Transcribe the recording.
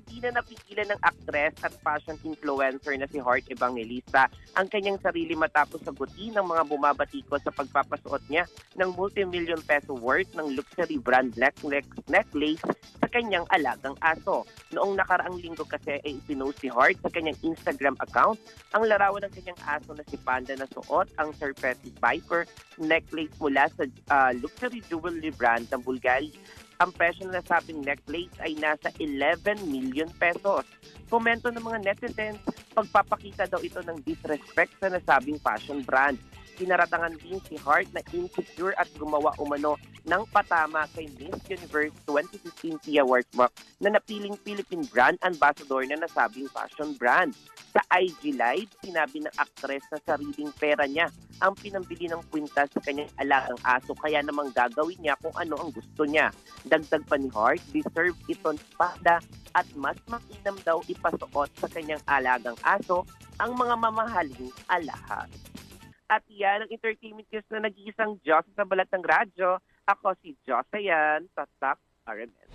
hindi na napigilan ng actress at fashion influencer na si Heart Evangelista ang kanyang sarili matapos sagutin ng mga bumabati ko sa pagpapasuot niya ng multi-million peso worth ng luxury brand necklace, sa kanyang alagang aso. Noong nakaraang linggo kasi ay ipinost si Heart sa kanyang Instagram account ang larawan ng kanyang aso na si Panda na suot ang Serpenti Viper necklace mula sa ah, luxury jewelry brand ng Bulgari. Ang presyo na nasabing necklace ay nasa 11 million pesos. Komento ng mga netizens, pagpapakita daw ito ng disrespect sa nasabing fashion brand. Kinaratangan din si Hart na insecure at gumawa umano ng patama kay Miss Universe 2015 Tia Workbook na napiling Philippine brand ambassador na nasabing fashion brand. Sa IG Live, sinabi ng actress na sariling pera niya ang pinambili ng kwintas sa kanyang alagang aso kaya namang gagawin niya kung ano ang gusto niya. Dagdag pa ni Hart, deserve ito ni Panda at mas mainam daw ipasuot sa kanyang alagang aso ang mga mamahaling alahas. At yan ang entertainment news na nag-iisang Diyos sa balat ng radyo. Ako si Josayan, Tatak RMN.